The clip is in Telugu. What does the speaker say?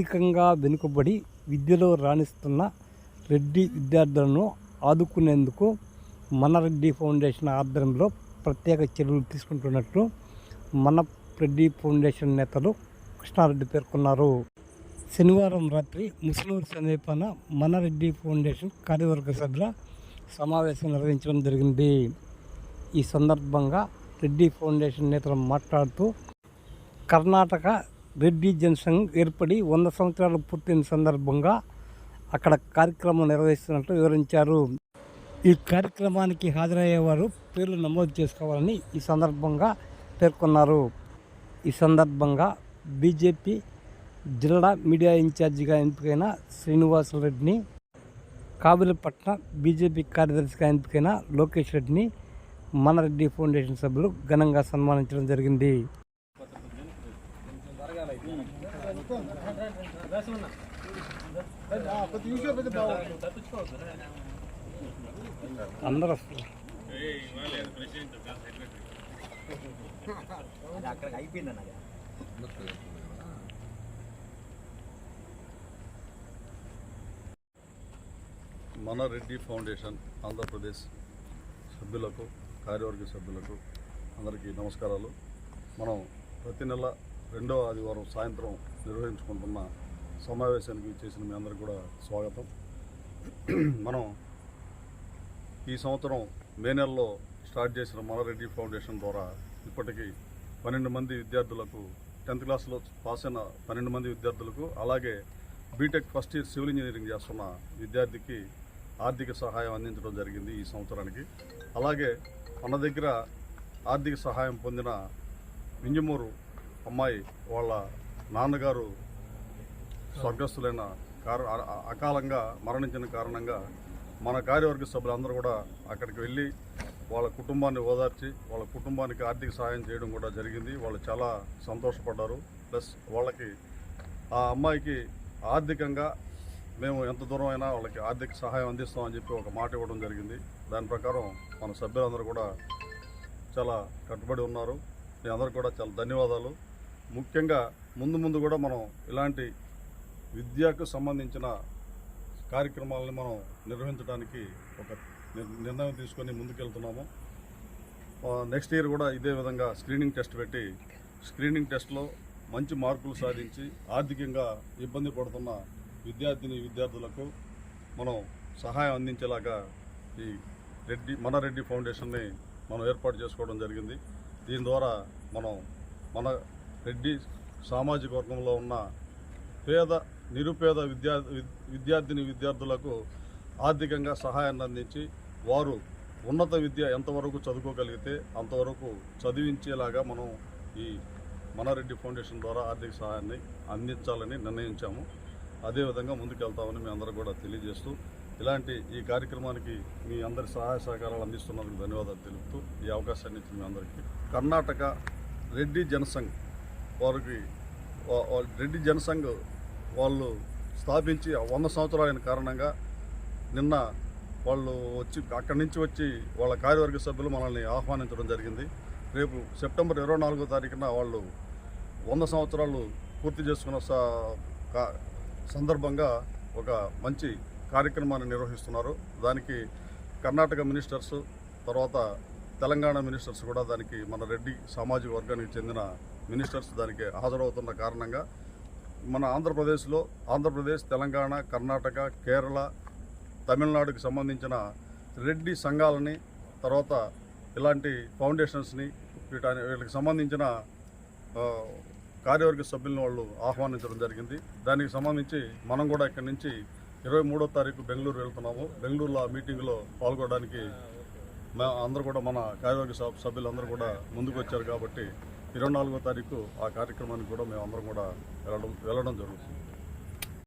ఆర్థికంగా వెనుకబడి విద్యలో రాణిస్తున్న రెడ్డి విద్యార్థులను ఆదుకునేందుకు మన రెడ్డి ఫౌండేషన్ ఆధ్వర్యంలో ప్రత్యేక చర్యలు తీసుకుంటున్నట్లు మన రెడ్డి ఫౌండేషన్ నేతలు కృష్ణారెడ్డి పేర్కొన్నారు. శనివారం రాత్రి ముస్లూరు సమీపాన మన రెడ్డి ఫౌండేషన్ కార్యవర్గ సభ్యుల సమావేశం నిర్వహించడం జరిగింది. ఈ సందర్భంగా రెడ్డి ఫౌండేషన్ నేతలు మాట్లాడుతూ కర్ణాటక రెడ్డి జనసంఘ్ ఏర్పడి వంద సంవత్సరాలు పూర్తయిన సందర్భంగా అక్కడ కార్యక్రమం నిర్వహిస్తున్నట్లు వివరించారు. ఈ కార్యక్రమానికి హాజరయ్యేవారు పేర్లు నమోదు చేసుకోవాలని ఈ సందర్భంగా పేర్కొన్నారు. ఈ సందర్భంగా బీజేపీ జిల్లా మీడియా ఇన్ఛార్జిగా ఎంపికైన శ్రీనివాసరెడ్డిని కావిలిపట్న బీజేపీ కార్యదర్శిగా ఎంపికైన లోకేష్ రెడ్డిని మనరెడ్డి ఫౌండేషన్ సభ్యులు ఘనంగా సన్మానించడం జరిగింది. అందరూ వస్తారు. అక్కడికి అయిపోయింది అన్నది మన రెడ్డి ఫౌండేషన్ ఆంధ్రప్రదేశ్ సభ్యులకు కార్యవర్గ సభ్యులకు అందరికీ నమస్కారాలు మనం ప్రతి నెల రెండవ ఆదివారం సాయంత్రం నిర్వహించుకుంటున్న సమావేశానికి చేసిన మీ అందరికీ కూడా స్వాగతం. మనం ఈ సంవత్సరం మే నెలలో స్టార్ట్ చేసిన మన ఫౌండేషన్ ద్వారా ఇప్పటికీ పన్నెండు మంది విద్యార్థులకు టెన్త్ క్లాస్లో పాస్ అయిన పన్నెండు మంది విద్యార్థులకు అలాగే B Tech first year civil engineering చేస్తున్న విద్యార్థికి ఆర్థిక సహాయం అందించడం జరిగింది ఈ సంవత్సరానికి. అలాగే మన దగ్గర ఆర్థిక సహాయం పొందిన వింజమూరు అమ్మాయి వాళ్ళ నాన్నగారు స్వర్గస్థులైన కార అకాలంగా మరణించిన కారణంగా మన కార్యవర్గ సభ్యులందరూ కూడా అక్కడికి వెళ్ళి వాళ్ళ కుటుంబాన్ని ఓదార్చి వాళ్ళ కుటుంబానికి ఆర్థిక సహాయం చేయడం కూడా జరిగింది. వాళ్ళు చాలా సంతోషపడ్డారు. ప్లస్ వాళ్ళకి ఆ అమ్మాయికి ఆర్థికంగా మేము ఎంత దూరం అయినా వాళ్ళకి ఆర్థిక సహాయం అందిస్తామని చెప్పి ఒక మాట ఇవ్వడం జరిగింది. దాని ప్రకారం మన సభ్యులందరూ కూడా చాలా కట్టుబడి ఉన్నారు. మీ అందరికి కూడా చాలా ధన్యవాదాలు. ముఖ్యంగా ముందు ముందు కూడా మనం ఇలాంటి విద్యకు సంబంధించిన కార్యక్రమాలను మనం నిర్వహించడానికి ఒక నిర్ణయం తీసుకొని ముందుకెళ్తున్నాము. నెక్స్ట్ ఇయర్ కూడా ఇదే విధంగా స్క్రీనింగ్ టెస్ట్ పెట్టి స్క్రీనింగ్ టెస్ట్లో మంచి మార్కులు సాధించి ఆర్థికంగా ఇబ్బంది పడుతున్న విద్యార్థిని విద్యార్థులకు మనం సహాయం అందించేలాగా ఈ రెడ్డి మన రెడ్డి ఫౌండేషన్ని మనం ఏర్పాటు చేసుకోవడం జరిగింది. దీని ద్వారా మనం మన రెడ్డి సామాజిక వర్గంలో ఉన్న పేద నిరుపేద విద్యా విద్యార్థిని విద్యార్థులకు ఆర్థికంగా సహాయాన్ని అందించి వారు ఉన్నత విద్య ఎంతవరకు చదువుకోగలిగితే అంతవరకు చదివించేలాగా మనం ఈ మనారెడ్డి ఫౌండేషన్ ద్వారా ఆర్థిక సహాయాన్ని అందించాలని నిర్ణయించాము. అదేవిధంగా ముందుకెళ్తామని మీ అందరూ కూడా తెలియజేస్తూ ఇలాంటి ఈ కార్యక్రమానికి మీ అందరి సహాయ సహకారాలు అందిస్తున్నందుకు ధన్యవాదాలు తెలుపుతూ ఈ అవకాశాన్ని ఇచ్చిన మీ అందరికీ కర్ణాటక రెడ్డి జనసంఘ్ వారికి రెడ్డి జనసంఘ్ వాళ్ళు స్థాపించి వంద సంవత్సరాలైన కారణంగా నిన్న వాళ్ళు వచ్చి అక్కడి నుంచి వచ్చి వాళ్ళ కార్యవర్గ సభ్యులు మనల్ని ఆహ్వానించడం జరిగింది. రేపు సెప్టెంబర్ ఇరవై నాలుగో తారీఖున వాళ్ళు వంద సంవత్సరాలు పూర్తి చేసుకున్న కా- సందర్భంగా ఒక మంచి కార్యక్రమాన్ని నిర్వహిస్తున్నారు. దానికి కర్ణాటక మినిస్టర్స్ తర్వాత తెలంగాణ మినిస్టర్స్ కూడా దానికి మన రెడ్డి సామాజిక వర్గానికి చెందిన మినిస్టర్స్ దానికి హాజరవుతున్న కారణంగా మన ఆంధ్రప్రదేశ్లో ఆంధ్రప్రదేశ్ తెలంగాణ కర్ణాటక కేరళ తమిళనాడుకి సంబంధించిన రెడ్డి సంఘాలని తర్వాత ఇలాంటి ఫౌండేషన్స్ని వీటి వీటికి సంబంధించిన కార్యవర్గ సభ్యులను వాళ్ళు ఆహ్వానించడం జరిగింది. దానికి సంబంధించి మనం కూడా ఇక్కడి నుంచి ఇరవై మూడో తారీఖు బెంగళూరు వెళ్తున్నాము. బెంగళూరులో ఆ మీటింగ్లో పాల్గొనడానికి మా అందరూ కూడా మన కార్యవర్గ సభ- సభ్యులందరూ కూడా ముందుకు వచ్చారు కాబట్టి ఇరవై నాలుగో తారీఖు ఆ కార్యక్రమానికి కూడా మేము అందరం కూడా వెళ్ళడం వెళ్ళడం జరుగుతుంది.